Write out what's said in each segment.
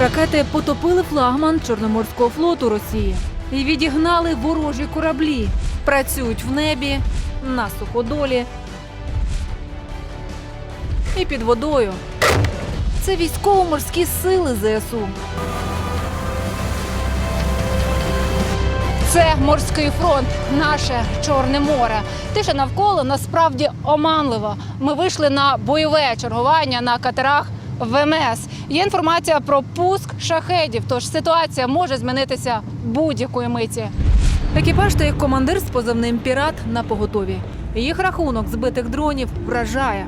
Ракети потопили флагман Чорноморського флоту Росії і відігнали ворожі кораблі. Працюють в небі, на суходолі і під водою. Це військово-морські сили ЗСУ. Це морський фронт, наше Чорне море. Тиша навколо насправді оманлива. Ми вийшли на бойове чергування на катерах ВМС. Є інформація про пуск шахедів, тож ситуація може змінитися будь-якої миті. Екіпаж та їх командир з позивним пірат на поготові. Їх рахунок збитих дронів вражає.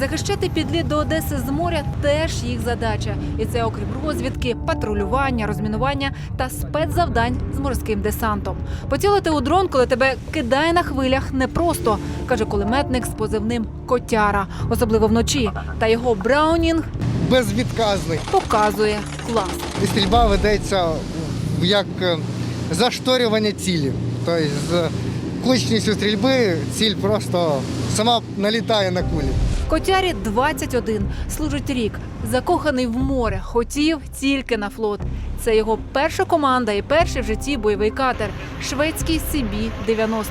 Захищати підліт до Одеси з моря теж їх задача. І це окрім розвідки, патрулювання, розмінування та спецзавдань з морським десантом. Поцілити у дрон, коли тебе кидає на хвилях, непросто, каже кулеметник з позивним Котяра, особливо вночі. Та його Браунінг безвідказний. показує клас. І стрільба ведеться як е, зашторювання цілі. Тобто з кучністю стрільби ціль просто сама налітає на кулі. Котярі 21, служить рік, закоханий в море, хотів тільки на флот. Це його перша команда і перший в житті бойовий катер шведський CB-90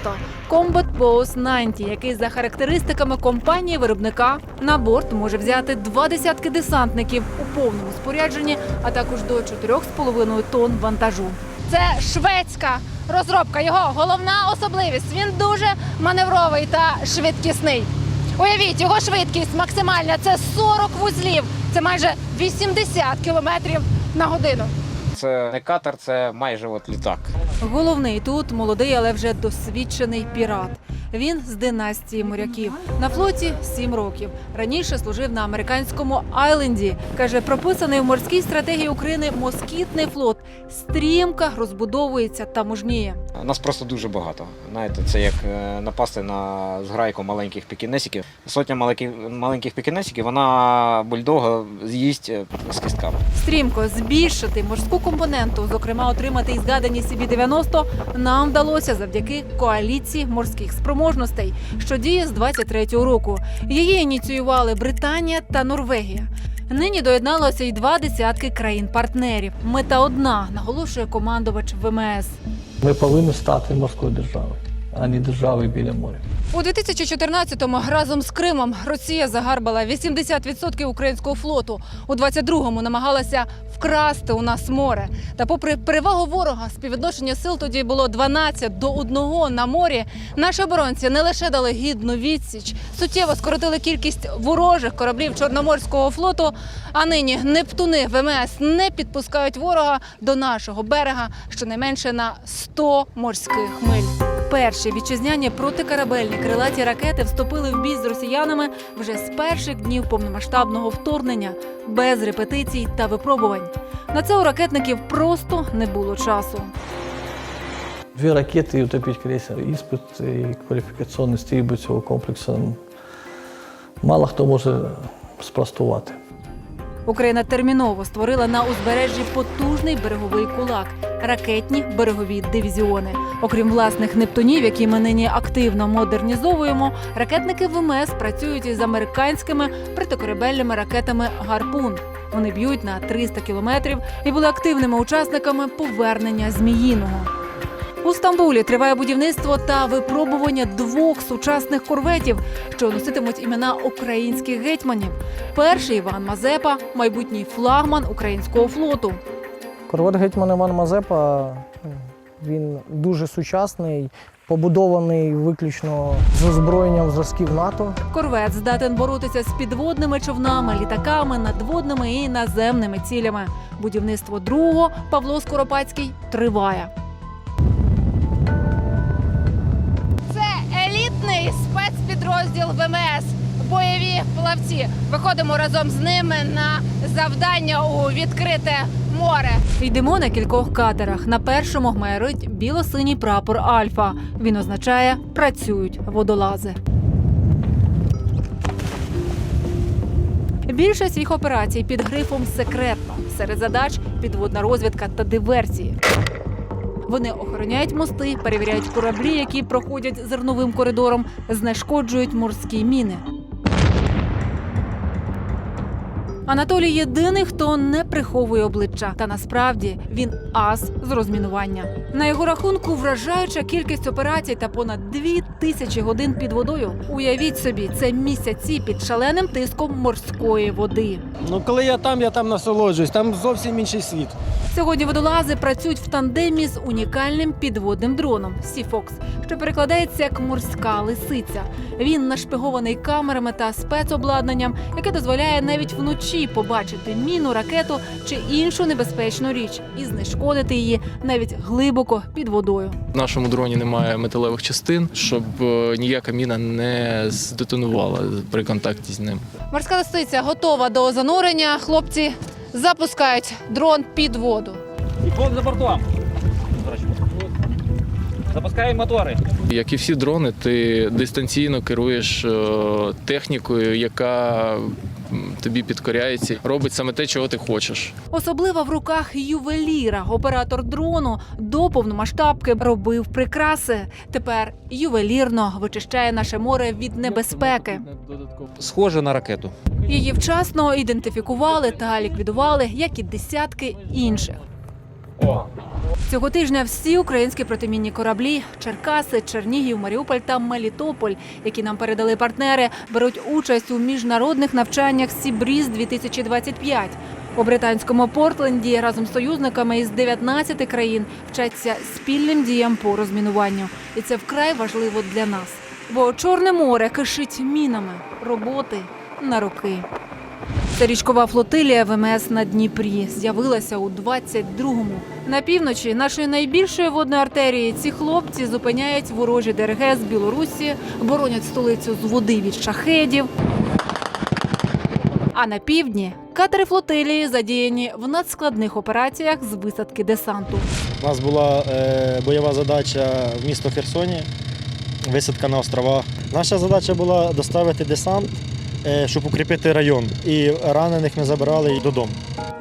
Combat Boss 90, який за характеристиками компанії виробника на борт може взяти два десятки десантників у повному спорядженні, а також до 4,5 тонн вантажу. Це шведська розробка. Його головна особливість. Він дуже маневровий та швидкісний. Уявіть, його швидкість максимальна це 40 вузлів. Це майже 80 кілометрів на годину. Це не катер, це майже от літак. Головний тут молодий, але вже досвідчений пірат. Він з династії моряків. На флоті 7 років. Раніше служив на американському Айленді. Каже, прописаний в морській стратегії України москітний флот стрімко розбудовується та мужніє. Нас просто дуже багато. Знаєте, це як е, напасти на зграйку маленьких пікінесиків. Сотня маленьких, маленьких пікінесиків, вона бульдога з'їсть е, з кістками. Стрімко збільшити морську компоненту, зокрема отримати і згадані CB-90, нам вдалося завдяки коаліції морських спроможностей, що діє з 23-го року. Її ініціювали Британія та Норвегія. Нині доєдналося й два десятки країн-партнерів. Мета одна, наголошує командувач ВМС. Ми повинні стати морською державою, а не державою біля моря. У 2014-му разом з Кримом Росія загарбала 80% українського флоту. У 22-му намагалася вкрасти у нас море. Та попри перевагу ворога, співвідношення сил тоді було 12 до 1 на морі. Наші оборонці не лише дали гідну відсіч, суттєво скоротили кількість ворожих кораблів Чорноморського флоту. А нині Нептуни ВМС не підпускають ворога до нашого берега щонайменше на 100 морських миль. Перші вітчизняні протикорабельні крилаті ракети вступили в бій з росіянами вже з перших днів повномасштабного вторгнення, без репетицій та випробувань. На це у ракетників просто не було часу. Дві ракети і утопити крейсер. Іспит і кваліфікаційний стрільби цього комплексу мало хто може спростувати. Україна терміново створила на узбережжі потужний береговий кулак, ракетні берегові дивізіони. Окрім власних нептунів, які ми нині активно модернізовуємо, ракетники ВМС працюють із американськими протикорабельними ракетами Гарпун. Вони б'ють на 300 кілометрів і були активними учасниками повернення Зміїного. У Стамбулі триває будівництво та випробування двох сучасних корветів, що носитимуть імена українських гетьманів. Перший Іван Мазепа, майбутній флагман українського флоту. Корвет гетьман Іван Мазепа він дуже сучасний, побудований виключно з озброєнням зразків НАТО. Корвет здатен боротися з підводними човнами, літаками, надводними і наземними цілями. Будівництво другого Павло Скоропадський триває. Це елітний спецпідрозділ ВМС. Бойові плавці. Виходимо разом з ними на завдання у відкрите море. Йдемо на кількох катерах. На першому майорить біло-синій прапор Альфа. Він означає працюють водолази. Більшість їх операцій під грифом секретно. Серед задач підводна розвідка та диверсії. Вони охороняють мости, перевіряють кораблі, які проходять зерновим коридором, знешкоджують морські міни. Анатолій єдиний, хто не приховує обличчя. Та насправді він ас з розмінування. На його рахунку вражаюча кількість операцій та понад дві тисячі годин під водою. Уявіть собі, це місяці під шаленим тиском морської води. Ну, коли я там, я там насолоджуюсь. Там зовсім інший світ. Сьогодні водолази працюють в тандемі з унікальним підводним дроном Сіфокс, що перекладається як морська лисиця. Він нашпигований камерами та спецобладнанням, яке дозволяє навіть вночі побачити міну, ракету чи іншу небезпечну річ і знешкодити її навіть глибоко під водою. В нашому дроні немає металевих частин, щоб ніяка міна не здетонувала при контакті з ним. Морська лисиця готова до занурення. Хлопці запускають дрон під воду. І повз за бортом. Запускаємо мотори. Як і всі дрони, ти дистанційно керуєш е, технікою, яка тобі підкоряється, робить саме те, чого ти хочеш. Особливо в руках ювеліра. Оператор дрону до повномасштабки робив прикраси. Тепер ювелірно вичищає наше море від небезпеки. Схоже на ракету. Її вчасно ідентифікували та ліквідували, як і десятки інших. Цього тижня всі українські протимінні кораблі Черкаси, Чернігів, Маріуполь та Мелітополь, які нам передали партнери, беруть участь у міжнародних навчаннях Сібріз 2025 У британському Портленді разом з союзниками із 19 країн вчаться спільним діям по розмінуванню, і це вкрай важливо для нас. Бо Чорне море кишить мінами, роботи на роки. Це річкова флотилія ВМС на Дніпрі з'явилася у 22-му. На півночі нашої найбільшої водної артерії ці хлопці зупиняють ворожі ДРГ з Білорусі, боронять столицю з води від шахедів. А на півдні катери флотилії задіяні в надскладних операціях з висадки десанту. У нас була е, бойова задача в місто Херсоні, висадка на островах. Наша задача була доставити десант, щоб укріпити район. І ранених ми забирали додому.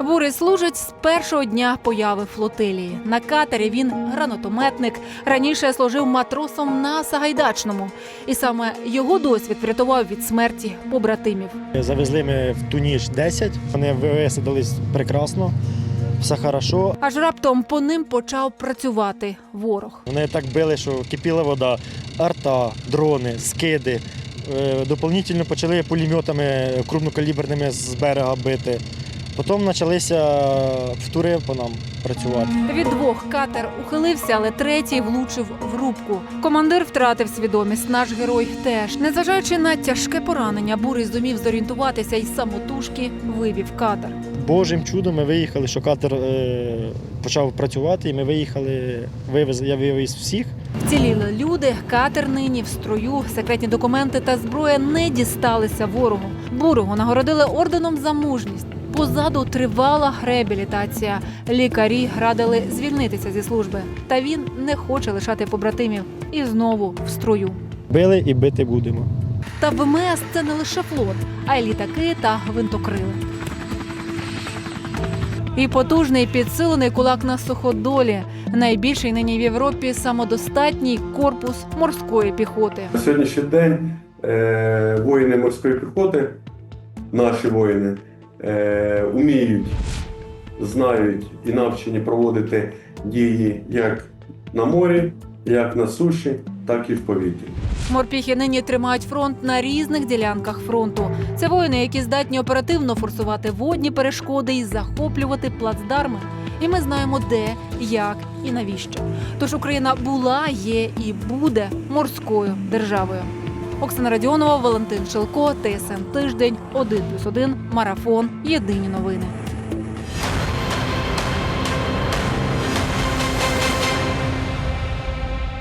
Бурий служить з першого дня появи флотилії. На катері він гранатометник. Раніше служив матросом на Сагайдачному, і саме його досвід врятував від смерті побратимів. Завезли ми в ту ніч 10, вони висадились прекрасно, все хорошо. Аж раптом по ним почав працювати ворог. Вони так били, що кипіла вода, арта, дрони, скиди. Е, Дополнительно почали пулеметами крупнокаліберними з берега бити. Потім почалися втури по нам працювати. Від двох катер ухилився, але третій влучив в рубку. Командир втратив свідомість. Наш герой теж. Незважаючи на тяжке поранення, бурий зумів зорієнтуватися і самотужки вивів катер. Божим чудом ми виїхали, що катер е, почав працювати, і ми виїхали, вивез, я вивіз всіх. Вціліли люди, катер нині в строю, секретні документи та зброя не дісталися ворогу. Бурого нагородили орденом за мужність. Позаду тривала реабілітація. Лікарі радили звільнитися зі служби. Та він не хоче лишати побратимів і знову в строю. Били і бити будемо. Та ВМС це не лише флот, а й літаки та гвинтокрили. І потужний підсилений кулак на суходолі. Найбільший нині в Європі самодостатній корпус морської піхоти. На сьогоднішній день е, воїни морської піхоти, наші воїни, е, вміють, знають і навчені проводити дії як на морі, як на суші, так і в повітрі. Морпіхи нині тримають фронт на різних ділянках фронту. Це воїни, які здатні оперативно форсувати водні перешкоди і захоплювати плацдарми. І ми знаємо, де, як і навіщо. Тож Україна була, є і буде морською державою. Оксана Радіонова, Валентин Шелко, ТСН Тиждень, 1+,1, Марафон. Єдині новини.